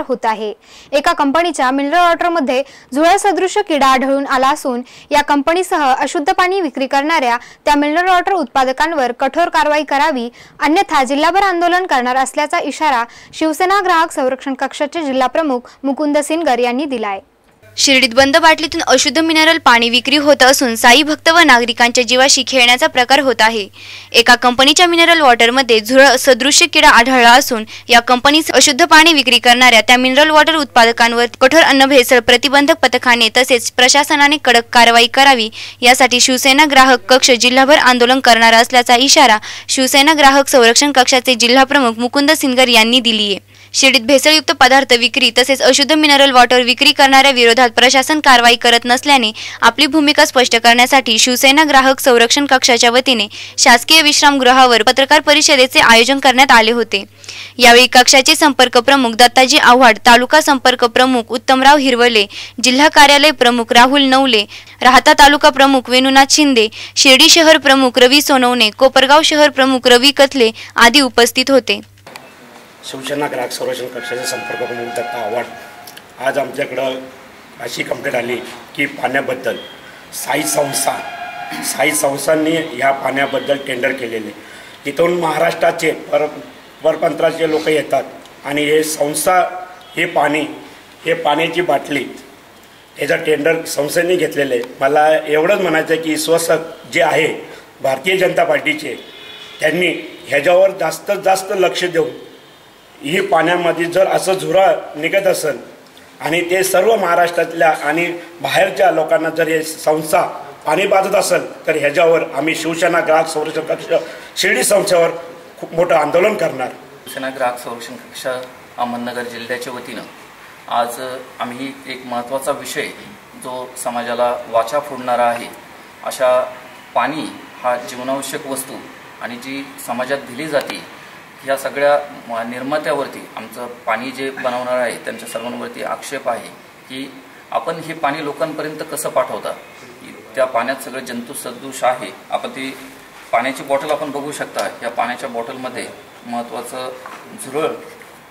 होत आहे. एका कंपनीच्या मिनरल वॉटरमध्ये झुळा सदृश किडा आढळून आला असून या कंपनीसह अशुद्ध पाणी विक्री करणाऱ्या त्या मिनरल वॉटर उत्पादकांवर कठोर कारवाई करावी अन्यथा जिल्हाभर आंदोलन करणार असल्याचा इशारा शिवसेना ग्राहक संरक्षण कक्षाचे जिल्हाप्रमुख मुकुंद सिनगर यांनी दिलाय. शिर्डीत बंद बाटलीतून अशुद्ध मिनरल पाणी विक्री होत असून साई भक्त व नागरिकांच्या जीवाशी खेळण्याचा प्रकार होत आहे. एका कंपनीच्या मिनरल वॉटरमध्ये झुरळ सदृश्य किडा आढळला असून या कंपनीस अशुद्ध पाणी विक्री करणाऱ्या त्या मिनरल वॉटर उत्पादकांवर कठोर अन्न भेसळ प्रतिबंधक पथकाने तसेच प्रशासनाने कडक कारवाई करावी यासाठी शिवसेना ग्राहक कक्ष जिल्हाभर आंदोलन करणार असल्याचा इशारा शिवसेना ग्राहक संरक्षण कक्षाचे जिल्हाप्रमुख मुकुंद सिनगर यांनी दिली आहे शिर्डीत भेसळयुक्त पदार्थ विक्री तसेच अशुद्ध मिनरल वॉटर विक्री करणाऱ्या विरोधात प्रशासन कारवाई करत नसल्याने आपली भूमिका स्पष्ट करण्यासाठी शिवसेना ग्राहक संरक्षण कक्षाच्या वतीने शासकीय विश्रामगृहावर पत्रकार परिषदेचे आयोजन करण्यात आले होते. यावेळी कक्षाचे संपर्क प्रमुख दत्ताजी आव्हाड तालुका संपर्क प्रमुख उत्तमराव हिरवले जिल्हा कार्यालय प्रमुख राहुल नवले राहता तालुका प्रमुख वेणुनाथ शिंदे शिर्डी शहर प्रमुख रवी सोनवणे कोपरगाव शहर प्रमुख रवी कथले आदी उपस्थित होते. शिवसेना ग्राहक संरक्षण कक्षाचे संपर्क प्रमुख दत्ता आव्हाड आज आमच्याकडं अशी कंप्लेंट आली की पाण्याबद्दल साई संस्था साई संस्थांनी ह्या पाण्याबद्दल टेंडर केलेले. इथून महाराष्ट्राचे पर परपंत्राचे लोक येतात आणि हे संस्था हे पाणी हे पाण्याची बाटली याचं टेंडर संस्थेने घेतलेलं. आहे मला एवढंच म्हणायचं आहे की स्वस्त जे आहे भारतीय जनता पार्टीचे त्यांनी ह्याच्यावर जास्तीत जास्त लक्ष देऊन ही पाण्यामध्ये जर असं झुरा निघत असेल आणि ते सर्व महाराष्ट्रातल्या आणि बाहेरच्या लोकांना जर हे संस्था पाणी बाजत असेल तर ह्याच्यावर आम्ही शिवसेना ग्राहक संरक्षण कक्ष शिर्डी संस्थेवर खूप मोठं आंदोलन करणार. शिवसेना ग्राहक संरक्षण कक्ष अहमदनगर जिल्ह्याच्या वतीनं आज आम्ही एक महत्त्वाचा विषय जो समाजाला वाचा फोडणारा आहे अशा पाणी हा जीवनावश्यक वस्तू आणि जी समाजात दिली जाते ह्या सगळ्या निर्मात्यावरती आमचं पाणी जे बनवणार आहे त्यांच्या सर्वांवरती आक्षेप आहे की आपण हे पाणी लोकांपर्यंत कसं पाठवता? त्या पाण्यात सगळं जंतू सदोष आहे. आपण ती पाण्याची बॉटल आपण बघू शकता. या पाण्याच्या बॉटलमध्ये महत्त्वाचं झुरळ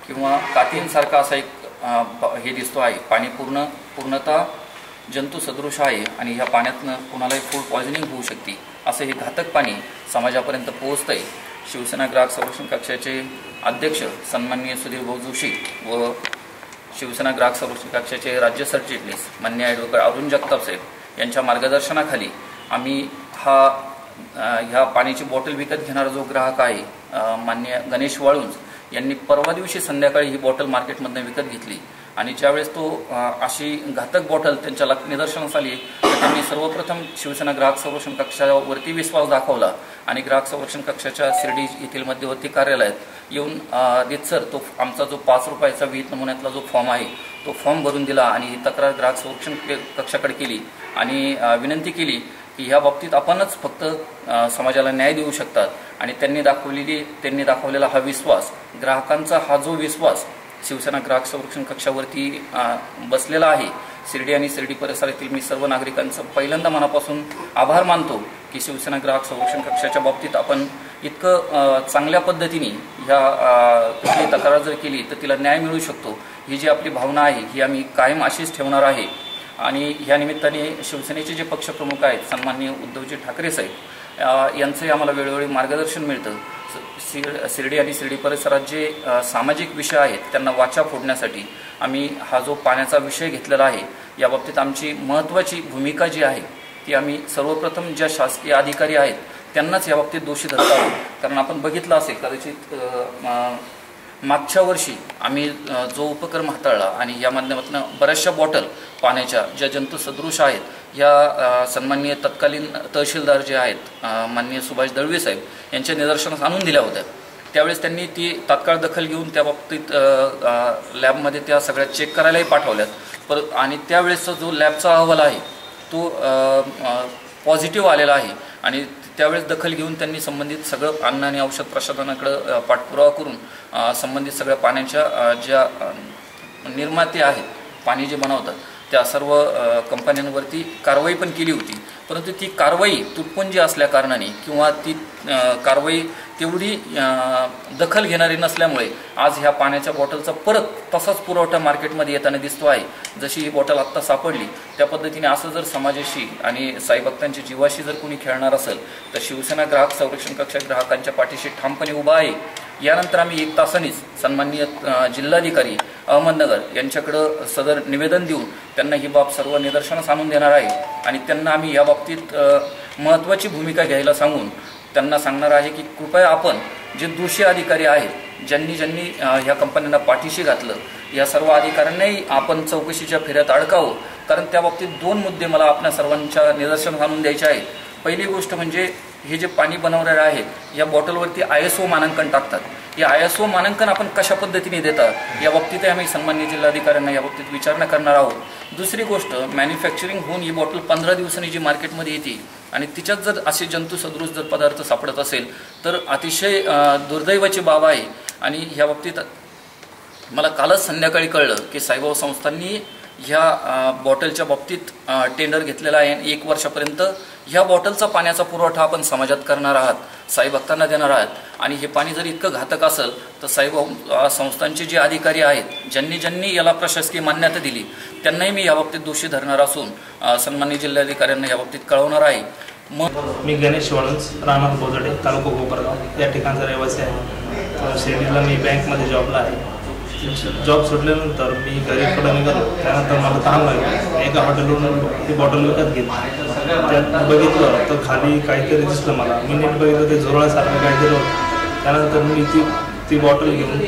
किंवा कातींसारखा असा एक हे दिसतो आहे. पाणी पूर्ण पूर्णतः जंतू सदृश आहे आणि ह्या पाण्यातनं कुणालाही फूड पॉयझनिंग होऊ शकते. असं हे घातक पाणी समाजापर्यंत पोहोचतंय. शिवसेना ग्राहक संरक्षण कक्षाचे अध्यक्ष सन्माननीय सुधीर भाऊ जोशी व शिवसेना ग्राहक संरक्षण कक्षाचे राज्य सरचिटणीस मान्य ॲडव्होकेट अरुण जगताप साहेब यांच्या मार्गदर्शनाखाली आम्ही हा ह्या पाण्याची बॉटल विकत घेणारा जो ग्राहक आहे मान्य गणेश वाळुंज यांनी परवा दिवशी संध्याकाळी ही बॉटल मार्केटमधनं विकत घेतली. आणि ज्यावेळेस तो अशी घातक बॉटल त्यांच्या निदर्शनास आली तर त्यांनी सर्वप्रथम शिवसेना ग्राहक संरक्षण कक्षावरती विश्वास दाखवला आणि ग्राहक संरक्षण कक्षाच्या शिर्डी येथील मध्यवर्ती कार्यालयात येऊन देत रितसर तो आमचा जो पाच रुपयाचा विहित नमुन्यातला जो फॉर्म आहे तो फॉर्म भरून दिला आणि ही तक्रार ग्राहक संरक्षण कक्षाकडे केली आणि विनंती केली की ह्या बाबतीत आपणच फक्त समाजाला न्याय देऊ शकतात. आणि त्यांनी दाखवलेली त्यांनी दाखवलेला हा विश्वास ग्राहकांचा हा जो विश्वास शिवसेना ग्राहक संरक्षण कक्षावरती बसलेला आहे. शिर्डी आणि शिर्डी परिसरातील मी सर्व नागरिकांचं पहिल्यांदा मनापासून आभार मानतो की शिवसेना ग्राहक संरक्षण कक्षाच्या बाबतीत आपण इतकं चांगल्या पद्धतीने ह्या कुठली तक्रार जर केली तर तिला न्याय मिळू शकतो. ही जी आपली भावना आहे ही आम्ही कायम अशीच ठेवणार आहे. आणि ह्या निमित्ताने शिवसेनेचे जे पक्षप्रमुख आहेत सन्माननीय उद्धवजी ठाकरे साहेब यांचंही आम्हाला वेळोवेळी मार्गदर्शन मिळतं. शिर शिर्डी आणि शिर्डी परिसरात जे सामाजिक विषय आहेत त्यांना वाचा फोडण्यासाठी आम्ही हा जो पाण्याचा विषय घेतलेला आहे याबाबतीत आमची महत्त्वाची भूमिका जी आहे ती आम्ही सर्वप्रथम ज्या शासकीय अधिकारी आहेत त्यांनाच याबाबतीत दोषी धरत आहोत. कारण आपण बघितलं असेल कदाचित मागच्या वर्षी आम्ही जो उपक्रम हाताळला आणि या माध्यमातून बऱ्याचशा बॉटल पाण्याच्या ज्या जंतुसदृश आहेत या सन्माननीय तत्कालीन तहसीलदार जे आहेत माननीय सुभाष दळवी साहेब यांच्या निदर्शनास आणून दिल्या होत्या. त्यावेळेस त्यांनी ती तात्काळ दखल घेऊन त्या बाबतीत लॅबमध्ये त्या सगळ्या चेक करायलाही पाठवल्यात. पर आणि त्यावेळेसचा जो लॅबचा अहवाल आहे तो पॉझिटिव्ह आलेला आहे. आणि त्यावेळेस दखल घेऊन त्यांनी संबंधित सगळं अन्न आणि औषध प्रशासनाकडं पाठपुरावा करून संबंधित सगळ्या पाण्याच्या ज्या निर्माते आहेत पाणी जे बनवतात त्या सर्व कंपन्यांवरती कारवाई पण केली होती. परंतु ती कारवाई तुटपुंजी असल्या कारणाने किंवा ती कारवाई तेवढी दखल घेणारी नसल्यामुळे आज ह्या पाण्याच्या बॉटलचा परत तसाच पुरवठा मार्केटमध्ये येताना दिसतो आहे. जशी ही बॉटल आत्ता सापडली त्या पद्धतीने असं जर समाजाशी आणि साईभक्तांच्या जीवाशी जर कोणी खेळणार असेल तर शिवसेना ग्राहक संरक्षण कक्ष ग्राहकांच्या पाठीशी ठामपणे उभा आहे. यानंतर आम्ही एक तासानेच सन्माननीय जिल्हाधिकारी अहमदनगर यांच्याकडं सदर निवेदन देऊन त्यांना ही बाब सर्व निदर्शनास आणून देणार आहे. आणि त्यांना आम्ही या बाबतीत महत्त्वाची भूमिका घ्यायला सांगून त्यांना सांगणार आहे की कृपया आपण जे दोषी अधिकारी आहेत ज्यांनी ज्यांनी ह्या कंपन्यांना पाठीशी घातलं या सर्व अधिकाऱ्यांनाही आपण चौकशीच्या फेऱ्यात अडकावं. कारण त्या बाबतीत दोन मुद्दे मला आपल्या सर्वांच्या निदर्शनास आणून द्यायचे आहेत. पहिली गोष्ट म्हणजे हे जे पाणी बनवणारे आहेत या बॉटलवरती आय एस ओ मानांकन टाकतात. या आय एस ओ मानांकन आपण कशा पद्धतीने देतात या बाबतीतही आम्ही सन्मान्य जिल्हाधिकाऱ्यांना या बाबतीत विचारणा करणार आहोत. दुसरी गोष्ट मॅन्युफॅक्चरिंग होऊन ही बॉटल पंधरा दिवसांनी जी मार्केटमध्ये येते आणि तिच्यात जर असे जंतू सदृश जर पदार्थ सापडत असेल तर अतिशय दुर्दैवाची बाब आहे. आणि ह्या बाबतीत मला कालच संध्याकाळी कळलं की साईबाबा संस्थांनी ह्या बॉटलच्या बाबतीत टेंडर घेतलेला आहे. आणि एक वर्षापर्यंत ह्या बॉटलचा पाण्याचा पुरवठा आपण समाजात करणार आहात साई भक्तांना देणार आहात. आणि हे पाणी जर इतकं घातक असेल तर साईबाब संस्थांचे जे अधिकारी आहेत ज्यांनी ज्यांनी याला प्रशासकीय मान्यता दिली त्यांनाही मी याबाबतीत दोषी धरणार असून सन्मान्य जिल्हाधिकाऱ्यांना याबाबतीत कळवणार आहे. मग मी गणेश वळंज राहणार बोजडे तालुका कोपरगाव या ठिकाणचा रहिवासी आहे. तर शिर्डीला मी बँकमध्ये जॉबला आहे. जॉब सुटल्यानंतर मी घरी निघालो. त्यानंतर मला तहान लागली. एका हॉटेलवरून ती बॉटल विकत घेतली. त्यात बघितलं तर खाली काहीतरी दिसलं मला. मी नीट बघितलं ते झोरासारखं काहीतरी होतं. त्यानंतर मी ती ती बॉटल घेऊन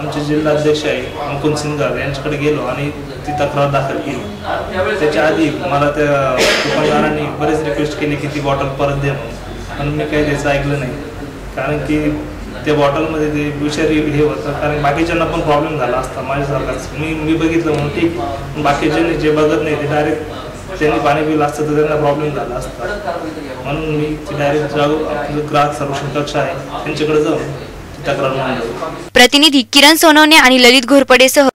आमचे जिल्हाध्यक्ष आहे मुकुंद सिंगार यांच्याकडे गेलो आणि ती तक्रार दाखल केली. त्याच्या आधी मला त्या दुकानदारांनी बरेच रिक्वेस्ट केली की ती बॉटल परत दे म्हणून. पण मी काही त्याचं ऐकलं नाही. कारण की त्या बॉटलमध्ये ते विषारी हे होतं. कारण बाकीच्यांना पण प्रॉब्लेम झाला असता माझ्यासारखाच. मी मी बघितलं म्हणून ठीक. पण बाकीच्यांनी जे बघत नाही ते डायरेक्ट त्यांनी पाणी पिलं असतं तर त्यांना प्रॉब्लेम झाला असता. म्हणून मी डायरेक्ट जाऊ आपलं ग्राहक संरक्षण कक्ष आहे. त्यांच्याकडे जाऊन तक्रार नोंदवली प्रतिनिधी किरण सोनवणे आणि ललित घोरपडेसह